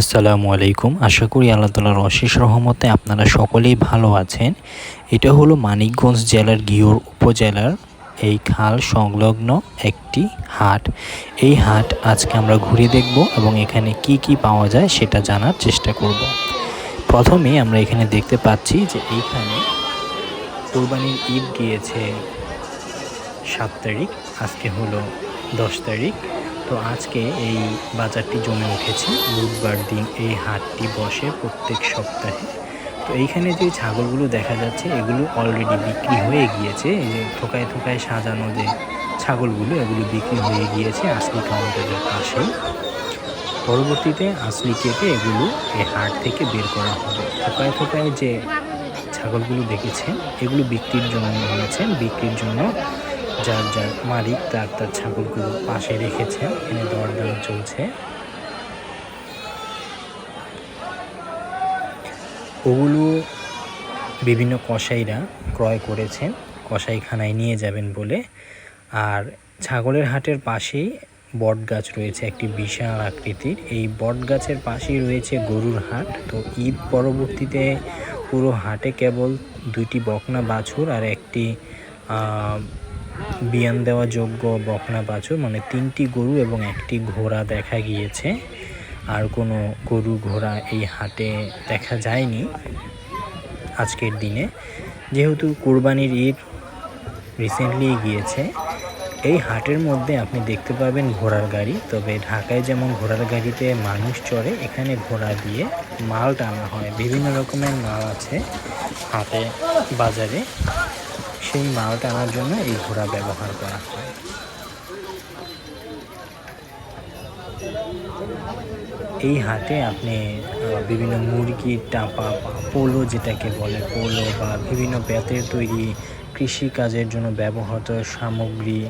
আসসালামু আলাইকুম। আশা করি আল্লাহ তালার অশেষ রহমতে আপনারা সকলেই ভালো আছেন। এটা হলো মানিকগঞ্জ জেলার ঘিওর উপজেলার এই খাল সংলগ্ন একটি হাট। এই হাট আজকে আমরা ঘুরে দেখব এবং এখানে কি কি পাওয়া যায় সেটা জানার চেষ্টা করব। প্রথমে আমরা এখানে দেখতে পাচ্ছি যে এইখানে কোরবানির ঈদ গিয়েছে সাত তারিখ, আজকে হলো দশ তারিখ। তো আজকে এই বাজারটি জমে উঠেছে। বুধবার দিন এই হাটটি বসে প্রত্যেক সপ্তাহে। তো এইখানে যে ছাগলগুলো দেখা যাচ্ছে, এগুলো অলরেডি বিক্রি হয়ে গিয়েছে। এই যে থোকায় থোকায় সাজানো যে ছাগলগুলো, এগুলো বিক্রি হয়ে গিয়েছে আসলি কাউন্টারের পাশে পরবর্তীতে আসলি কেটে এগুলো এই হাট থেকে বের করা হবে। থোকায় থোকায় যে ছাগলগুলো দেখেছেন, এগুলো বিক্রির জন্য হয়েছেন বিক্রির জন্য যার যার মালিক তার তার ছাগলগুলো পাশে রেখেছেন এখানে দরদাম চলছে। ওগুলো বিভিন্ন কসাইরা ক্রয় করেছেন। কসাইখানায় নিয়ে যাবেন বলে। আর ছাগলের হাটের পাশেই বট গাছ রয়েছে একটি বিশাল আকৃতির। এই বট গাছের পাশেই রয়েছে গরুর হাট। তো ঈদ পরবর্তীতে পুরো হাটে কেবল দুইটি বকনা বাছুর আর একটি বিয়ান দেওয়া যোগ্য বকনা বাছুর মানে তিনটি গরু এবং একটি ঘোড়া দেখা গিয়েছে। আর কোনো গরু ঘোড়া এই হাটে দেখা যায়নি আজকের দিনে। যেহেতু কোরবানির ঈদ রিসেন্টলি গিয়েছে, এই হাটের মধ্যে আপনি দেখতে পাবেন ঘোড়ার গাড়ি। তবে ঢাকায় যেমন ঘোড়ার গাড়িতে মানুষ চড়ে, এখানে ঘোড়া দিয়ে মাল টানা হয়। বিভিন্ন রকমের মাল আছে হাটে, বাজারে। সেই মাল টানার জন্য এই ঘোড়া ব্যবহার করা হয়। এই হাটে আপনি বিভিন্ন মুরগির টাপা পোলো যেটাকে বলে, পোলো বা বিভিন্ন বেতের তৈরি কৃষি কাজের জন্য ব্যবহৃত সামগ্রী,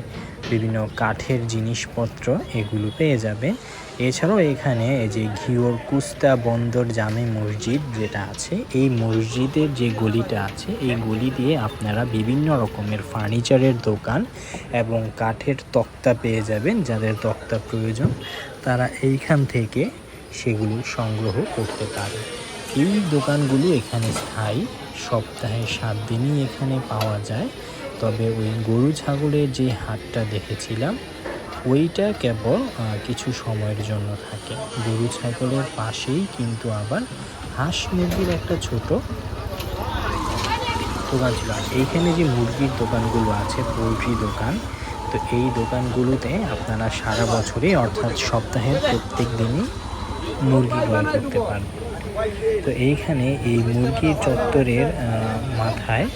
বিভিন্ন কাঠের জিনিসপত্র এগুলো পেয়ে যাবে। এছাড়াও এখানে এই যে ঘিওর কুস্তা বন্দর জামে মসজিদ যেটা আছে, এই মসজিদের যে গলিটা আছে, এই গলি দিয়ে আপনারা বিভিন্ন রকমের ফার্নিচারের দোকান এবং কাঠের তক্তা পেয়ে যাবেন, যাদের তক্তা প্রয়োজন। তারা এইখান থেকে সেগুলো সংগ্রহ করতে পারে। এই দোকানগুলো এখানে স্থায়ী। সপ্তাহে সাত দিনই এখানে পাওয়া যায়। তবে ওই গরু ছাগলের যে হাটটা দেখেছিলাম, ওইটা কেবল কিছু সময়ের জন্য থাকে। গরু ছাগলের পাশেই কিন্তু আবার হাঁস মুরগির একটা ছোট দোকান ছিল। এইখানে যে মুরগির দোকানগুলো আছে, পোলট্রি দোকান, তো এই দোকানগুলোতে আপনারা সারা বছরে অর্থাৎ সপ্তাহের প্রত্যেক দিনই মুরগি ক্রয় করতে পারবেন। তো এইখানে এই মুরগির চত্বরের মাথায়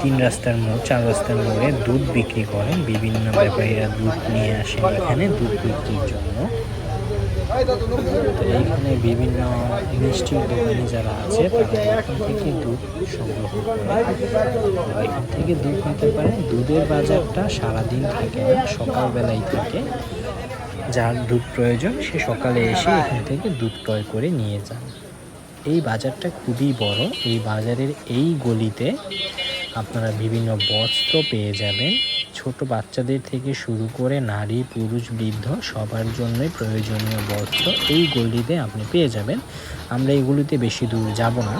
তিন রাস্তার মোড়, চার রাস্তার মোড়ে দুধ বিক্রি করেন। বিভিন্ন ব্যাপারীরা দুধ নিয়ে আসেন এখানে, দুধ বিক্রির জন্য। তো এইখানে বিভিন্ন মিষ্টির দোকানি যারা আছে, তারা এখান থেকে দুধ সংগ্রহ করে। এখান থেকে দুধ নিতে পারেন। দুধের বাজারটা সারাদিন থাকে না সকালবেলাই থাকে। যার দুধ প্রয়োজন, সে সকালে এসে এখান থেকে দুধ ক্রয় করে নিয়ে যান। এই বাজারটা খুবই বড়। এই বাজারের এই গলিতে আপনারা বিভিন্ন বস্ত্র পেয়ে যাবেন। ছোট বাচ্চাদের থেকে শুরু করে নারী, পুরুষ, বৃদ্ধ সবার জন্যই প্রয়োজনীয় বস্ত্র এই গলিতে আপনি পেয়ে যাবেন। আমরা এগুলিতে বেশি দূর যাব না।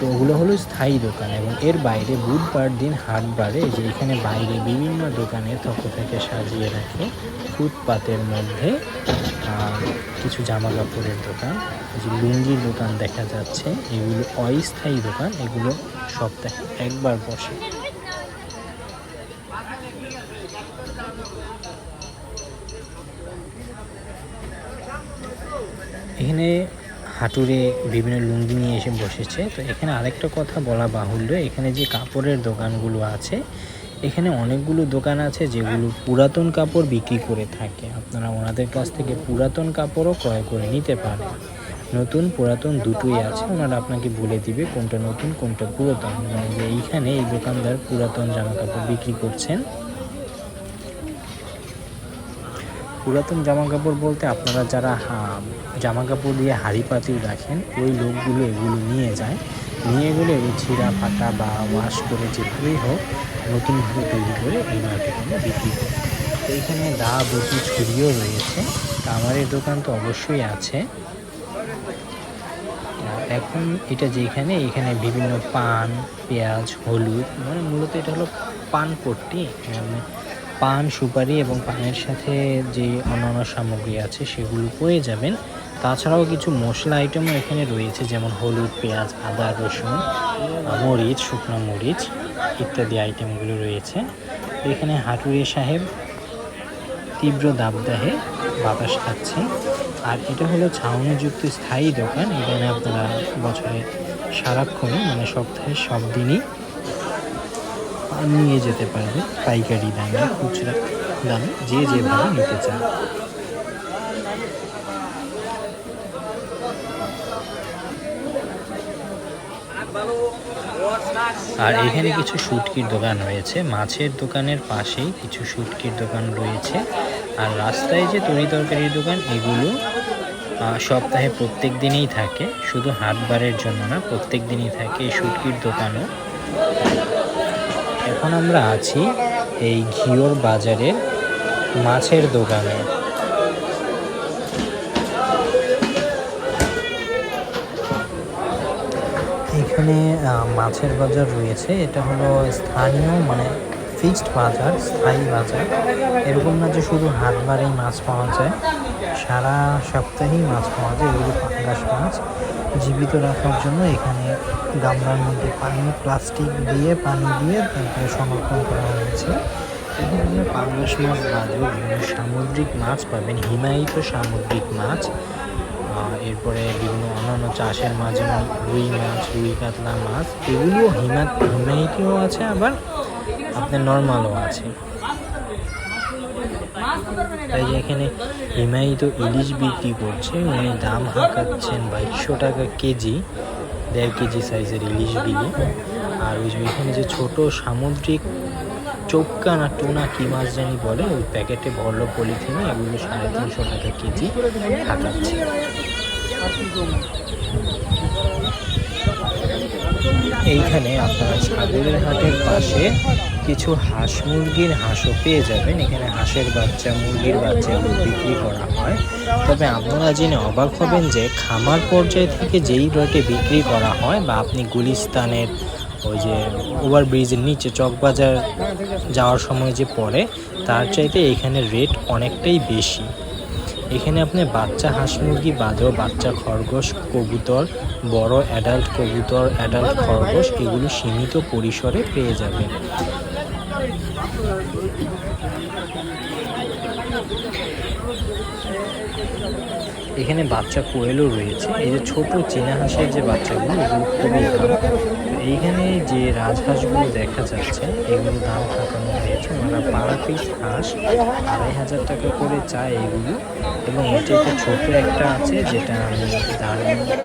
তো ওগুলো হলো স্থায়ী দোকান এবং এর বাইরে বুধবার দিন হাট বাড়ে যে এখানে বাইরে বিভিন্ন দোকানে থক থেকে সাজিয়ে রাখে ফুটপাতের মধ্যে কিছু জামা কাপড়ের দোকান যে লুঙ্গির দোকান দেখা যাচ্ছে, এগুলো অস্থায়ী দোকান, এগুলো সপ্তাহে একবার বসে। এখানে হাঁটুরে বিভিন্ন লুঙ্গি নিয়ে এসে বসেছে। তো এখানে আরেকটা কথা বলা বাহুল্য, এখানে যে কাপড়ের দোকানগুলো আছে, এখানে অনেকগুলো দোকান আছে যেগুলো পুরাতন কাপড় বিক্রি করে থাকে। আপনারা ওনাদের কাছ থেকে পুরাতন কাপড়ও ক্রয় করে নিতে পারেন। নতুন, পুরাতন দুটোই আছে, ওনারা আপনাকে বলে দিবে কোনটা নতুন, কোনটা পুরাতন। মানে এইখানে এই দোকানদার পুরাতন জামা কাপড় বিক্রি করছেন। পুরাতন জামা কাপড় বলতে আপনারা যারা জামা কাপড় দিয়ে হাড়ি পাতিল রাখেন, ওই লোকগুলো এগুলো নিয়ে যায়। নিয়ে গেলে ওই ছিঁড়া ফাটা বা ওয়াশ করে যেভাবেই হোক নতুনভাবে তৈরি করে এই মার্কেটে বিক্রি করে তো এইখানে দা বটি ছুরিও রয়েছে। এই দোকান তো অবশ্যই আছে। এখন এটা যেখানে, এখানে বিভিন্ন পান, পেঁয়াজ, হলুদ মানে মূলত এটা হলো পান পট্টি। পান, সুপারি এবং পানের সাথে যে অন্যান্য সামগ্রী আছে সেগুলো পেয়ে যাবেন। তাছাড়াও কিছু মশলা আইটেমও এখানে রয়েছে, যেমন হলুদ, পেঁয়াজ, আদা, রসুন মরিচ, শুকনো মরিচ ইত্যাদি আইটেমগুলো রয়েছে। এখানে হাটুরিয়া সাহেব তীব্র দাবদাহে বাতাস খাচ্ছে। আর এটা হলো ছাউনিযুক্ত স্থায়ী দোকান। এখানে আপনারা বছরে সারাক্ষণই মানে সপ্তাহে সব দিনই নিয়ে যেতে পারবে পাইকারি দামে, খুচরা দামে, যে যেভাবে নিতে চান আর এখানে কিছু শুটকির দোকান রয়েছে। মাছের দোকানের পাশেই কিছু শুটকির দোকান রয়েছে। আর রাস্তায় যে তরি তরকারির দোকান, এগুলো সপ্তাহে প্রত্যেক দিনেই থাকে। শুধু হাটবারের জন্য না, প্রত্যেক দিনই থাকে এই শুটকির দোকানও। এখন আমরা আছি এই ঘিওর বাজারের মাছের দোকানে। এখানে মাছের বাজার রয়েছে। এটা হলো স্থানীয় মানে ফিক্সড বাজার, স্থায়ী বাজার। এরকম না যে শুধু হাটবারেই মাছ পাওয়া যায়। সারা সপ্তাহেই মাছ পাওয়া যায়, এগুলো পাঙ্গাস মাছ। জীবিত রাখার জন্য এখানে গামলার মধ্যে পানি, প্লাস্টিক দিয়ে, পানি দিয়ে তারপরে সংরক্ষণ করা হয়েছে। এখানে পাঙ্গাস মাছ বাদেও বিভিন্ন সামুদ্রিক মাছ পাবেন, হিমায়িত সামুদ্রিক মাছ। এরপরে বিভিন্ন অন্যান্য চাষের মাছ, যেমন রুই মাছ, রুই কাতলা মাছ, এগুলিও হিমা, হিমায়িতও আছে, আবার আপনার নর্মালও আছে। তাই এখানে হিমায়িত ইলিশ বিক্রি করছে, উনি দাম হাঁকাচ্ছেন বাইশশো টাকা কেজি, দেড় কেজি সাইজের ইলিশ বিলি। আর ওই যে এখানে যে ছোট সামুদ্রিক চৌকা না টোনা, কি মাছ জানি বলে, ওই প্যাকেটে ভরলো পলিথিনে এগুলো সাড়ে তিনশো টাকা কেজি হাঁকাচ্ছে। এইখানে আপনারা সাগরের হাটের পাশে কিছু হাঁস মুরগির হাঁসও পেয়ে যাবেন। এখানে হাঁসের বাচ্চা, মুরগির বাচ্চা এগুলো বিক্রি করা হয়। তবে আপনারা জেনে অবাক হবেন যে খামার পর্যায় থেকে যেই রেটে বিক্রি করা হয় বা আপনি গুলিস্তানের ওই যে ওভারব্রিজের নিচে চকবাজার যাওয়ার সময় যে পড়ে, তার চাইতে এখানে রেট অনেকটাই বেশি। এখানে আপনি বাচ্চা হাঁস মুরগি বাদেও বাচ্চা খরগোশ, কবুতর, বড় অ্যাডাল্ট কবুতর অ্যাডাল্ট খরগোশ এগুলো সীমিত পরিসরে পেয়ে যাবেন। এখানে বাচ্চা কোয়েলও রয়েছে। এই যে ছোট চেনা হাঁসের যে বাচ্চাগুলো, এগুলো খুবই এইখানে যে রাজহাঁসগুলো দেখা যাচ্ছে, এগুলো দাম হাঁকানো হয়েছে। ওনারা বারো পিস হাঁস, আড়াই হাজার টাকা করে চায় এগুলো। এবং এটা একটা ছোট একটা আছে, যেটা আমি দাম